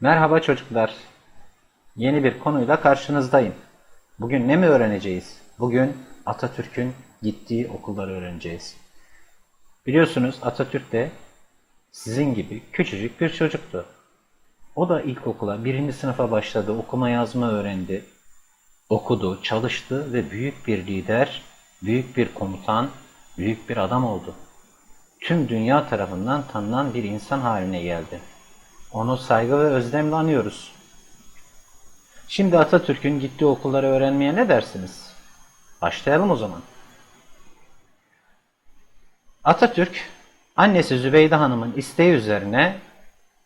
Merhaba çocuklar. Yeni bir konuyla karşınızdayım. Bugün ne mi öğreneceğiz? Bugün Atatürk'ün gittiği okulları öğreneceğiz. Biliyorsunuz Atatürk de sizin gibi küçücük bir çocuktu. O da ilkokula birinci sınıfa başladı, okuma yazma öğrendi. Okudu, çalıştı ve büyük bir lider, büyük bir komutan, büyük bir adam oldu. Tüm dünya tarafından tanınan bir insan haline geldi. Onu saygı ve özlemle anıyoruz. Şimdi Atatürk'ün gittiği okulları öğrenmeye ne dersiniz? Başlayalım o zaman. Atatürk, annesi Zübeyde Hanım'ın isteği üzerine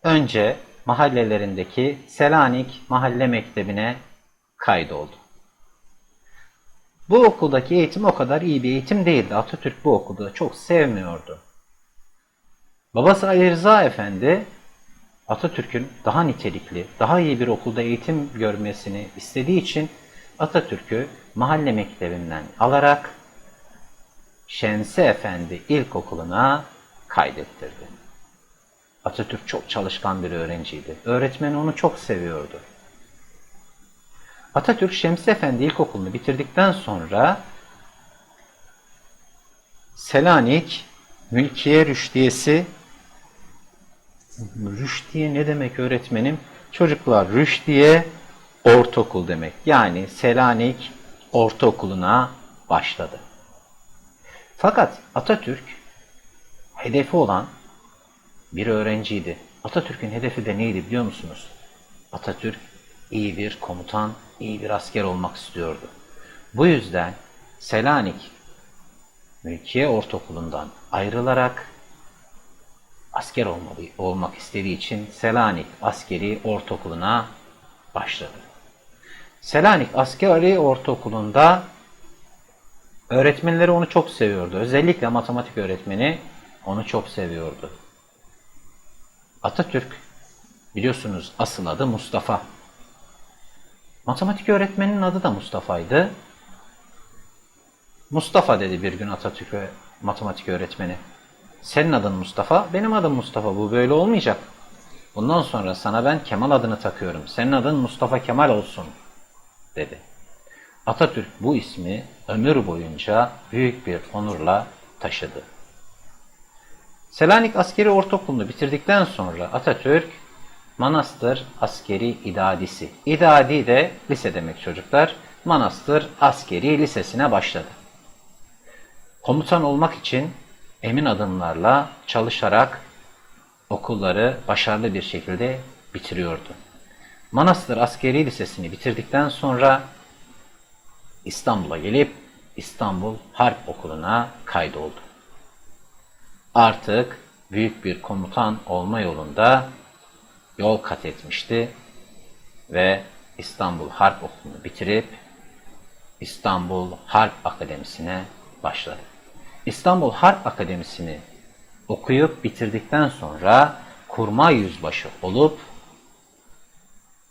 önce mahallelerindeki Selanik Mahalle Mektebi'ne kaydoldu. Bu okuldaki eğitim o kadar iyi bir eğitim değildi. Atatürk bu okulda çok sevmiyordu. Babası Ali Rıza Efendi Atatürk'ün daha nitelikli, daha iyi bir okulda eğitim görmesini istediği için Atatürk'ü mahalle mektebinden alarak Şemsi Efendi İlkokulu'na kaydettirdi. Atatürk çok çalışkan bir öğrenciydi. Öğretmeni onu çok seviyordu. Atatürk Şemsi Efendi İlkokulu'nu bitirdikten sonra Selanik Mülkiye Rüşdiyesi Rüşdiye ne demek öğretmenim? Çocuklar Rüşdiye ortaokul demek. Yani Selanik Ortaokulu'na başladı. Fakat Atatürk hedefi olan bir öğrenciydi. Atatürk'ün hedefi de neydi biliyor musunuz? Atatürk iyi bir komutan, iyi bir asker olmak istiyordu. Bu yüzden Selanik Mülkiye Ortaokulu'ndan ayrılarak asker olmak istediği için Selanik Askeri Ortaokulu'na başladı. Selanik Askeri Ortaokulu'nda öğretmenleri onu çok seviyordu. Özellikle matematik öğretmeni onu çok seviyordu. Atatürk biliyorsunuz asıl adı Mustafa. Matematik öğretmeninin adı da Mustafa'ydı. Mustafa dedi bir gün Atatürk'e matematik öğretmeni. Senin adın Mustafa, benim adım Mustafa. Bu böyle olmayacak. Bundan sonra sana ben Kemal adını takıyorum. Senin adın Mustafa Kemal olsun, dedi. Atatürk bu ismi ömür boyunca büyük bir onurla taşıdı. Selanik Askeri Ortaokulu'nu bitirdikten sonra Atatürk Manastır Askeri İdadisi. İdadi de lise demek çocuklar. Manastır Askeri Lisesi'ne başladı. Komutan olmak için emin adımlarla çalışarak okulları başarılı bir şekilde bitiriyordu. Manastır Askeri Lisesi'ni bitirdikten sonra İstanbul'a gelip İstanbul Harp Okulu'na kaydoldu. Artık büyük bir komutan olma yolunda yol kat etmişti ve İstanbul Harp Okulu'nu bitirip İstanbul Harp Akademisi'ne başladı. İstanbul Harp Akademisi'ni okuyup bitirdikten sonra kurmay yüzbaşı olup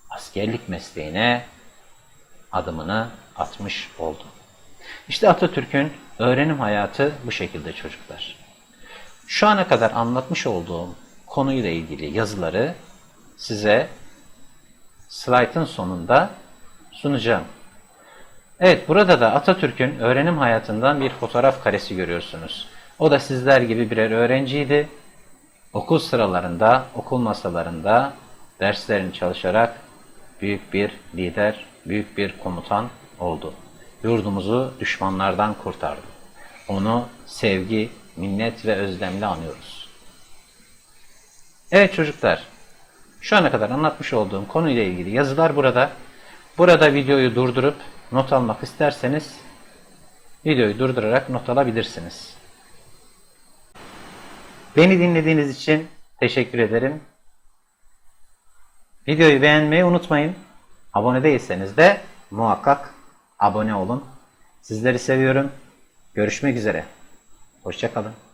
askerlik mesleğine adımını atmış oldu. İşte Atatürk'ün öğrenim hayatı bu şekilde çocuklar. Şu ana kadar anlatmış olduğum konuyla ilgili yazıları size slaytın sonunda sunacağım. Evet burada da Atatürk'ün öğrenim hayatından bir fotoğraf karesi görüyorsunuz. O da sizler gibi birer öğrenciydi. Okul sıralarında, okul masalarında derslerini çalışarak büyük bir lider, büyük bir komutan oldu. Yurdumuzu düşmanlardan kurtardı. Onu sevgi, minnet ve özlemle anıyoruz. Evet çocuklar, şu ana kadar anlatmış olduğum konuyla ilgili yazılar burada. Burada videoyu durdurup not almak isterseniz videoyu durdurarak not alabilirsiniz. Beni dinlediğiniz için teşekkür ederim. Videoyu beğenmeyi unutmayın. Abone değilseniz de muhakkak abone olun. Sizleri seviyorum. Görüşmek üzere. Hoşçakalın.